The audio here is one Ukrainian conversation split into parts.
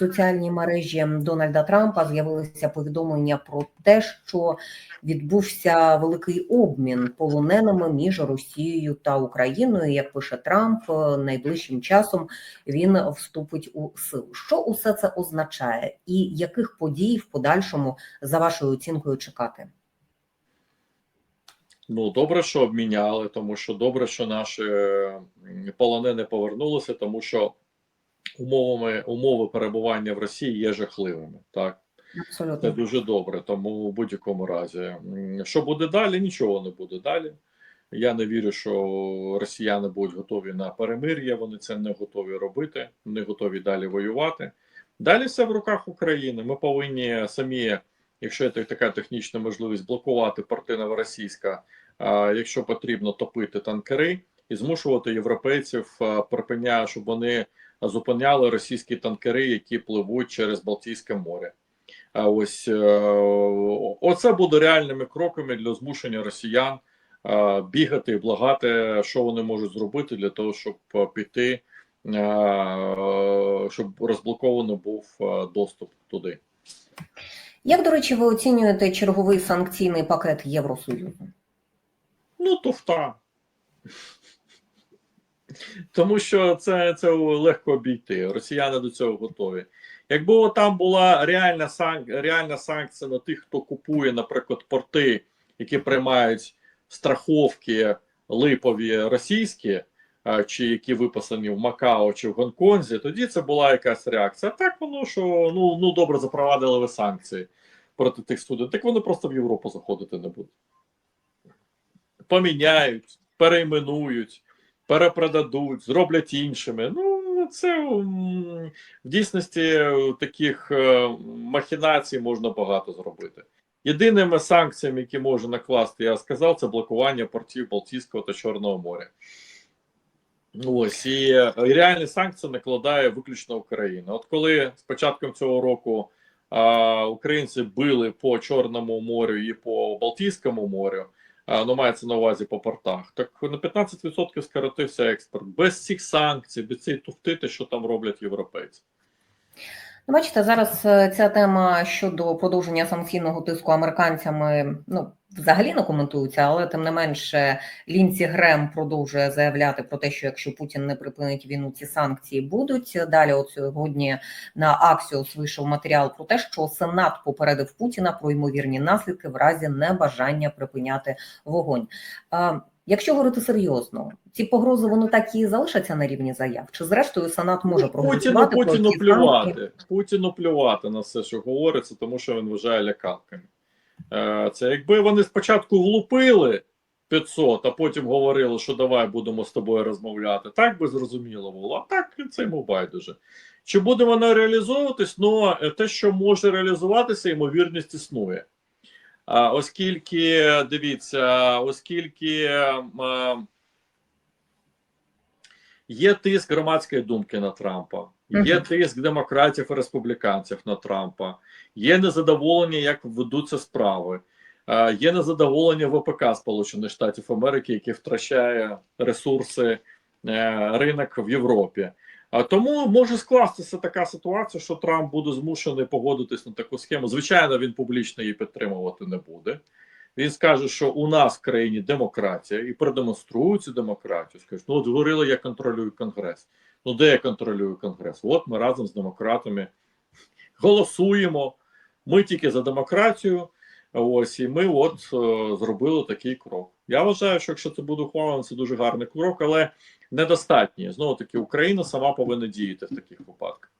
соціальній мережі Дональда Трампа з'явилися повідомлення про те, що відбувся великий обмін полоненими між Росією та Україною. Як пише Трамп, е, найближчим часом він вступить у силу. Що усе це означає, і яких подій в подальшому за вашою оцінкою чекати? Ну, добре, що обміняли, тому що добре, що наші полонени повернулися, тому що умовами умови перебування в Росії є жахливими. Так, це дуже добре. Тому в будь-якому разі, що буде далі, нічого не буде далі. Я не вірю, що росіяни будуть готові на перемир'я. Вони це не готові робити, не готові далі воювати. Далі все в руках України. Ми повинні самі, якщо є така технічна можливість, блокувати порти новоросійська, якщо потрібно топити танкери і змушувати європейців а, припиня, щоб вони зупиняли російські танкери, які пливуть через Балтійське море. А ось е, оце буде реальними кроками для змушення росіян бігати і благати, що вони можуть зробити для того, щоб е, піти, е, щоб розблоковано був доступ туди. як до речі, ви оцінюєте черговий санкційний пакет Євросоюзу? Ну, туфта. Тому що це, це легко обійти. Росіяни до цього готові. Якби там була реальна санк... реальна санкція на тих, хто купує, наприклад, порти, які приймають страховки липові російські, чи які виписані в Макао чи в Гонконзі, тоді це була якась реакція. Так воно що ну, ну добре запровадили ви санкції проти тих студентів, так вони просто в Європу заходити не будуть. Поміняють, перейменують, перепродадуть, зроблять іншими. Ну, це в дійсності таких е, махінацій можна багато зробити. Єдиними санкціями, які може накласти, я сказав, це блокування портів Балтійського та Чорного моря. Ось і е, реальні санкції накладає виключно Україна. От коли з початком цього року а, українці били по Чорному морю і по Балтійському морю, ну мається на увазі по портах, так на 15% скоротився експорт без цих санкцій, без цієї туфтити, що там роблять європейці. Ну, Бачите, зараз е, ця тема щодо продовження санкційного тиску американцями ну взагалі не коментується, але тим не менше Лінці Грем продовжує заявляти про те, що якщо Путін не припинить війну, ці санкції будуть. Далі, от сьогодні на Аксіос вийшов матеріал про те, що Сенат попередив Путіна про ймовірні наслідки в разі небажання припиняти вогонь. Якщо говорити серйозно, ці погрози вони так і залишаться на рівні заяв? Чи зрештою Сенат може Ну, Путіну, проголосувати Путіну плювати. Путіну плювати на все, що говориться, тому що він вважає лякалками. Е, Це якби вони спочатку влупили 500, а потім говорили, що давай будемо з тобою розмовляти. Так би зрозуміло було. А так це йому байдуже. Чи буде воно реалізовуватись? Ну, е, те, що може реалізуватися, ймовірність існує. А, оскільки, дивіться, оскільки е, є тиск громадської думки на Трампа, є тиск демократів і республіканців на Трампа, є незадоволення, як ведуться справи, е, є незадоволення ВПК Сполучених Штатів Америки, яке втрачає ресурси е, ринок в Європі. Тому може скластися така ситуація, що Трамп буде змушений погодитись на таку схему. Звичайно, він публічно її підтримувати не буде. Він скаже, що у нас в країні демократія і продемонструє цю демократію. Скаже, ну от говорили, я контролюю конгрес. Ну де я контролюю конгрес? От ми разом з демократами голосуємо. Ми тільки за демократію. Ось і ми от е, зробили такий крок. Я вважаю, що якщо це буде ухвалено, це дуже гарний крок, але недостатній. Знову таки, Україна сама повинна діяти в таких випадках.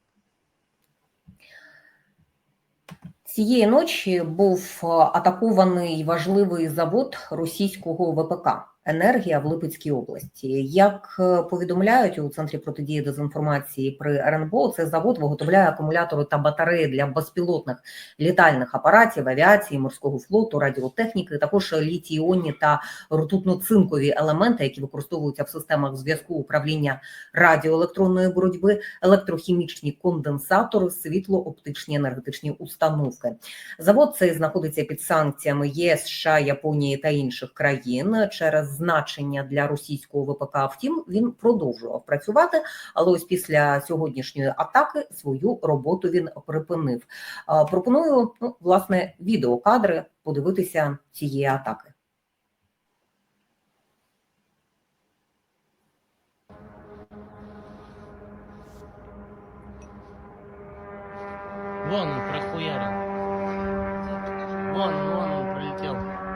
Цієї ночі був е, атакований важливий завод російського ВПК енергія в Липецькій області. Як е, повідомляють у центрі протидії дезінформації при РНБО, цей завод виготовляє акумулятори та батареї для безпілотних літальних апаратів, авіації, морського флоту, радіотехніки, також літій-іонні та ртутно-цинкові елементи, які використовуються в системах зв'язку управління радіоелектронної боротьби, електрохімічні конденсатори, світло-оптичні енергетичні установки. Завод цей знаходиться під санкціями ЄС, США, Японії та інших країн через значення для російського ВПК. Втім, він продовжував працювати, але ось після сьогоднішньої атаки свою роботу він припинив. Пропоную ну, власне відеокадри подивитися цієї атаки. Вон он прохуярил. Вон, вон он пролетел.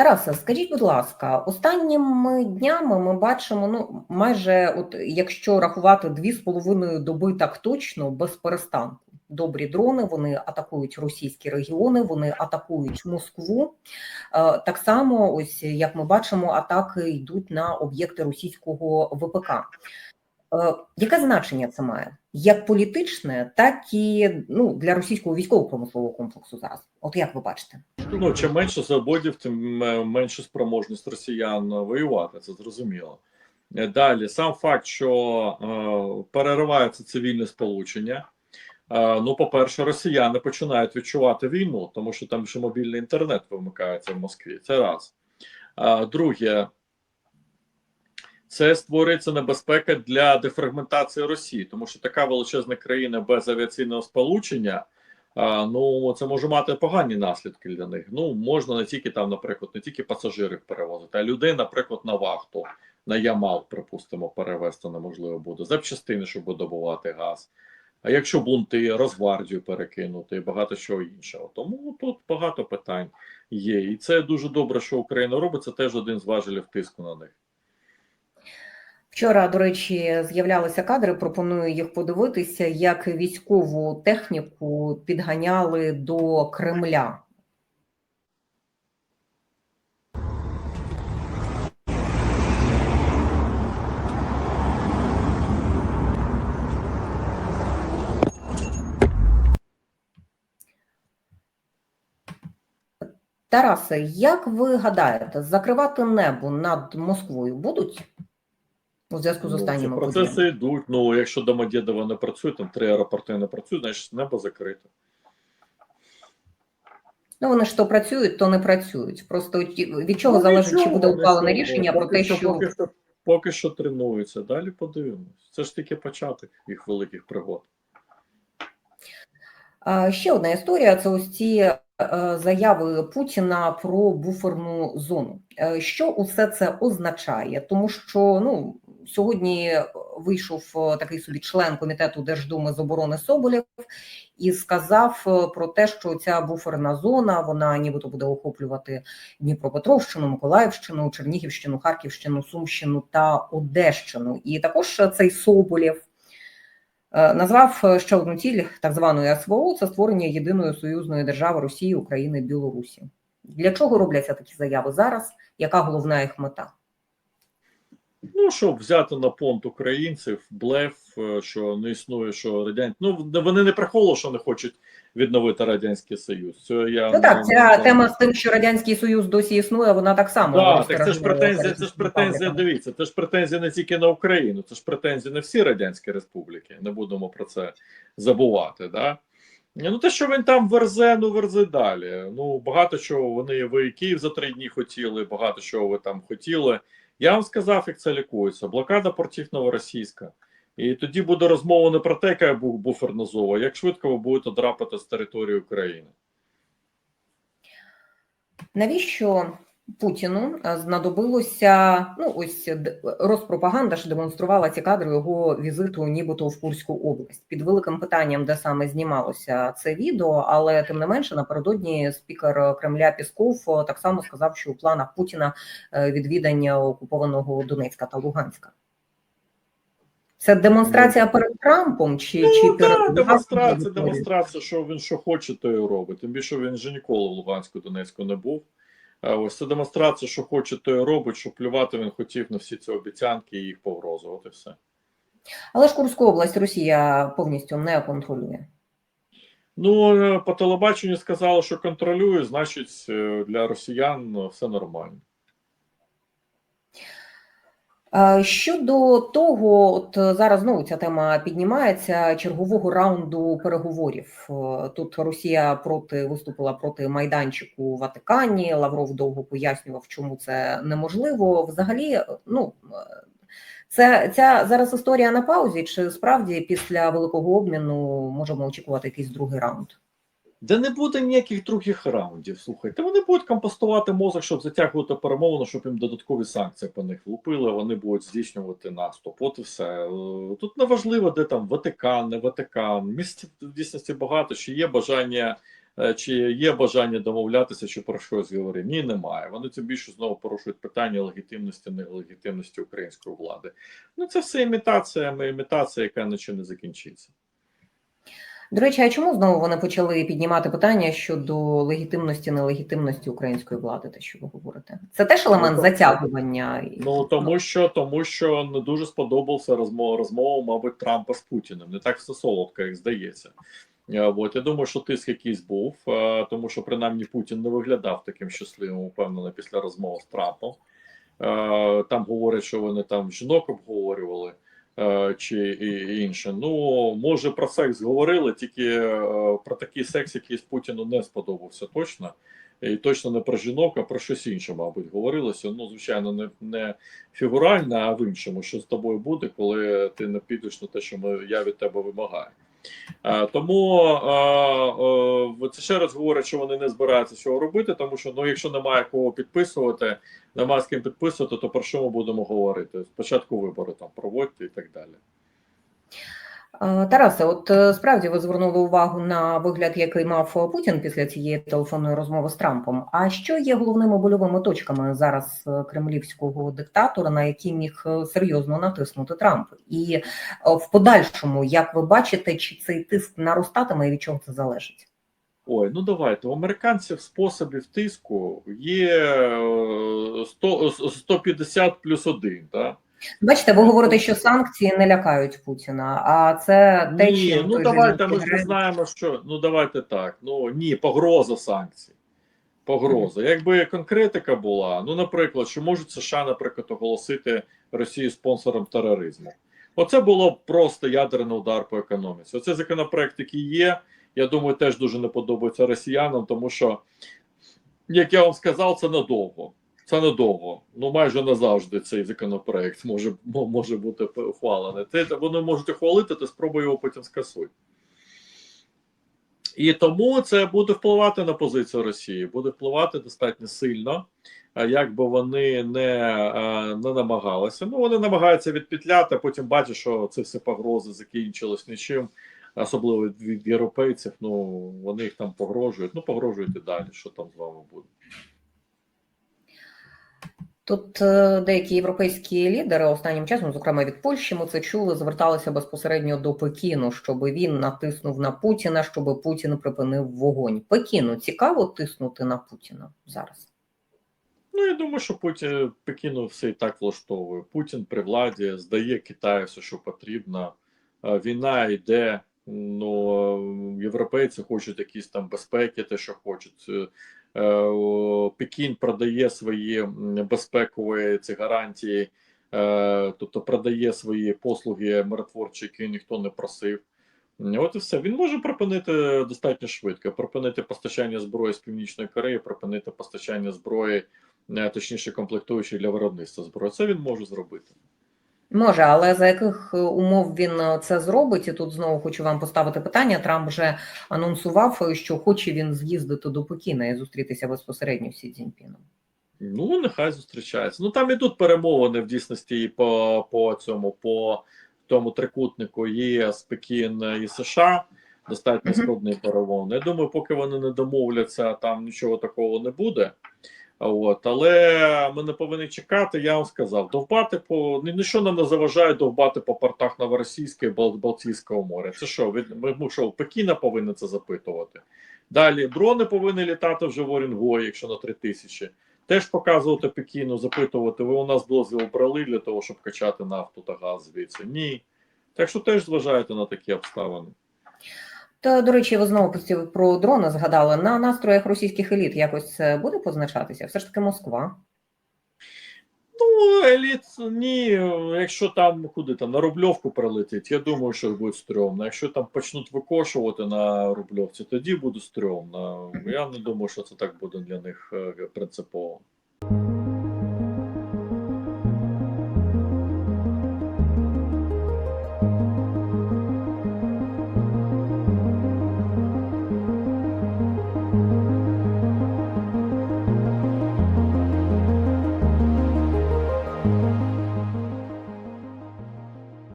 Тарасе, скажіть, будь ласка, останніми днями ми бачимо, ну майже, от якщо рахувати дві з половиною доби так точно, без перестанку. Добрі дрони, вони атакують російські регіони, вони атакують Москву. Е, Так само, ось як ми бачимо, атаки йдуть на об'єкти російського ВПК. Е, Яке значення це має? Як політичне, так і ну, для російського військово-промислового комплексу зараз. От як ви бачите? Ну, чим менше заводів, тим е, менше спроможність росіян воювати, це зрозуміло. Е, Далі, сам факт, що е, переривається цивільне сполучення. Е, ну, по-перше, росіяни починають відчувати війну, тому що там ще мобільний інтернет вимикається в Москві. Це раз. Е, друге, це створюється небезпека для дефрагментації Росії, тому що така величезна країна без авіаційного сполучення. Ну це може мати погані наслідки для них. Ну можна не тільки там, наприклад, не тільки пасажирів перевозити, а людей, наприклад, на вахту, на Ямал, припустимо, перевезти неможливо буде, запчастини, щоб добувати газ. А якщо бунти, Росгвардію перекинути і багато чого іншого. Тому тут багато питань є. І це дуже добре, що Україна робить. Це теж один з важелів тиску на них. Вчора, до речі, з'являлися кадри. Пропоную їх подивитися, як військову техніку підганяли до Кремля. Тарасе, як ви гадаєте, закривати небо над Москвою будуть у зв'язку з Ну, процеси йдуть. Ну, якщо Домодєдово не працює, там три аеропорти не працюють, значить небо закрите. Ну, вони ж то працюють, то не працюють. Просто від чого Ну, залежить, чи буде ухвалене рішення про Поки те, що поки що поки що тренуються. Далі подивимось. Це ж тільки початок їх великих пригод. А, ще одна історія це ось ці е, заяви Путіна про буферну зону. Е, Що усе це означає? Тому що ну сьогодні вийшов е, такий собі член комітету Держдуми з оборони Соболєв і сказав е, про те, що ця буферна зона вона нібито буде охоплювати Дніпропетровщину, Миколаївщину, Чернігівщину, Харківщину, Сумщину та Одещину. І також цей Соболєв Е, Назвав е, ще одну ціль так званої СВО це створення єдиної союзної держави Росії, України, Білорусі. Для чого робляться такі заяви зараз? Яка головна їх мета? Ну, щоб взяти на понт українців, блеф, е, що не існує, що радян... Ну, вони не приховували, що не хочуть відновити Радянський Союз. Це я Ну так, ця не- тема з тим, що радянський союз досі існує, вона так само Так, так це ж претензія, це ж претензія, дивіться, це ж претензія не тільки на Україну, це ж претензія на всі радянські республіки. Не будемо про це забувати. Да? Ну, те, що він там верзе, ну верзе далі. Ну, багато чого вони ви Київ за три дні хотіли, багато чого ви там хотіли. Я вам сказав, як це лікується. Блокада портів новоросійська. І тоді буде розмова не про те, яка буферна зова, як швидко ви будете драпати з території України. Навіщо Путіну е, знадобилося? Ну ось д- Роспропаганда ж демонструвала ці кадри його візиту, нібито в Курську область. Під великим питанням, де саме знімалося це відео, але тим не менше напередодні спікер Кремля Пісков е, так само сказав, що у планах Путіна е, відвідання окупованого Донецька та Луганська. Це демонстрація перед Трампом чи, чи Ну, перед да, демонстрація, демонстрація, що він що хоче, то і робить. Тим більше він же ніколи в Луганську Донецьку не був. А ось це демонстрація, що хоче, то й робить, що плювати він хотів на всі ці обіцянки і їх погрози. От і все. Але ж Курську область Росія повністю не контролює. Ну, е, по телебаченню сказали, що контролює, значить, е, для росіян е, все нормально. Е, Щодо того, от е, зараз знову ця тема піднімається чергового раунду переговорів. Е, Тут Росія проти виступила проти майданчику у Ватикані. Лавров довго пояснював, чому це неможливо. Взагалі, ну це ця зараз історія на паузі. Чи справді після великого обміну можемо очікувати якийсь другий раунд? Де не буде ніяких других раундів. Слухайте, вони будуть компостувати мозок, щоб затягувати перемовину, щоб їм додаткові санкції по них влупили. Вони будуть здійснювати наступ. От і все. Е, Тут не важливо, де там Ватикан, не Ватикан. Місць в дійсності багато. Чи є бажання, е, чи є бажання домовлятися, чи про щось говорити? Ні, немає. Вони тим більше знову порушують питання легітимності, нелегітимності української влади. Ну це все імітація, імітація, яка нічим не закінчиться. До речі, а чому знову вони почали піднімати питання щодо легітимності, нелегітимності української влади? Те, що ви говорите, це теж елемент Ну, затягування. Ну тому що тому що не дуже сподобався розмова розмова, мабуть, Трампа з Путіним. Не так все солодко, як здається. Е, От я думаю, що тиск якийсь був, е, тому що принаймні Путін не виглядав таким щасливим, упевнено, після розмови з Трампом. Е, Там говорять, що вони там жінок обговорювали чи інше. Ну може про секс говорили, тільки е, про такий секс, який з Путіну не сподобався точно. І точно не про жінок, а про щось інше, мабуть, говорилося. Ну, звичайно, не, не фігурально, а в іншому, що з тобою буде, коли ти не підеш на те, що ми, я від тебе вимагаю. А, тому а, а, це ще раз говорять, що вони не збираються цього робити, тому що ну, якщо немає кого підписувати, немає з ким підписувати, то про що ми будемо говорити? Спочатку вибори там проводьте і так далі. Е, Тарасе, от е, справді ви звернули увагу на вигляд, який мав Путін після цієї телефонної розмови з Трампом. А що є головними больовими точками зараз е, кремлівського диктатора, на які міг серйозно натиснути Трамп? І в подальшому, як ви бачите, чи цей тиск наростатиме і від чого це залежить? Ой, ну давайте. У американців способів тиску є е, 100, 150 плюс один. Так? Бачите, ви говорите, що санкції не лякають Путіна, а це те, Ні, чим ну давайте ми ж не знаємо, що ну давайте так. Ну ні, погроза санкцій. Погроза. Якби конкретика була, ну, наприклад, що можуть США, наприклад, оголосити Росію спонсором тероризму. Оце було б просто ядерний удар по економіці. Оце законопроект, який є. Я думаю, теж дуже не подобається росіянам, тому що, як я вам сказав, це надовго. Це надовго. Ну майже назавжди цей законопроект може, може бути ухвалений. Те, вони можуть ухвалити, то спробуй його потім скасуй. І тому це буде впливати на позицію Росії, буде впливати достатньо сильно, як би вони не, не намагалися. Ну, вони намагаються відпетляти, а потім бачать, що це все погрози закінчилось нічим, особливо від європейців. Ну, вони їх там погрожують. Ну, погрожують і далі, що там з вами буде. Тут е, деякі європейські лідери останнім часом, зокрема від Польщі, ми це чули, зверталися безпосередньо до Пекіну, щоб він натиснув на Путіна, щоб Путін припинив вогонь. Пекіну цікаво тиснути на Путіна зараз. Ну, я думаю, що Путін Пекіну все і так влаштовує. Путін при владі здає Китаю все, що потрібно. Е, Війна йде. Ну, е, європейці хочуть якісь там безпеки, те, що хочуть. Е, Пекін продає свої безпекові ці гарантії, е, тобто продає свої послуги миротворчі, які ніхто не просив. От і все. Він може припинити достатньо швидко. Припинити постачання зброї з Північної Кореї, припинити постачання зброї е, точніше комплектуючі для виробництва зброї. Це він може зробити. Може, але за яких е, умов він е, це зробить? І тут знову хочу вам поставити питання. Трамп вже анонсував, е, що хоче він з'їздити до Пекіна і зустрітися безпосередньо з Сі Цзіньпіном. Ну, нехай зустрічається. Ну там ідуть перемовини в дійсності і по, по цьому, по тому трикутнику ЄС, Пекін і США. Достатньо Мгм. складні перемовини. Я думаю, поки вони не домовляться, там нічого такого не буде. От, але ми не повинні чекати, я вам сказав, довбати по ні- ніщо нам не заважає довбати по портах Новоросійського і Бал- Балтійського моря. Це що? від- Ми, що, Пекіна повинні це запитувати. Далі дрони повинні літати вже в Орінгої, якщо на 3 тисячі. Теж показувати Пекіну, запитувати, ви у нас дозвіл брали для того, щоб качати нафту та газ звідси? Ні. Так що теж зважайте на такі обставини. Та, до речі, ви знову про дрони згадали. На настроях російських еліт якось це буде позначатися? Все ж таки Москва. Ну, еліт, ні, якщо там куди там на Рубльовку прилетить, я думаю, що буде стрьомно. Якщо там почнуть викошувати на Рубльовці, тоді буде стрьомно. Я не думаю, що це так буде для них е, принципово.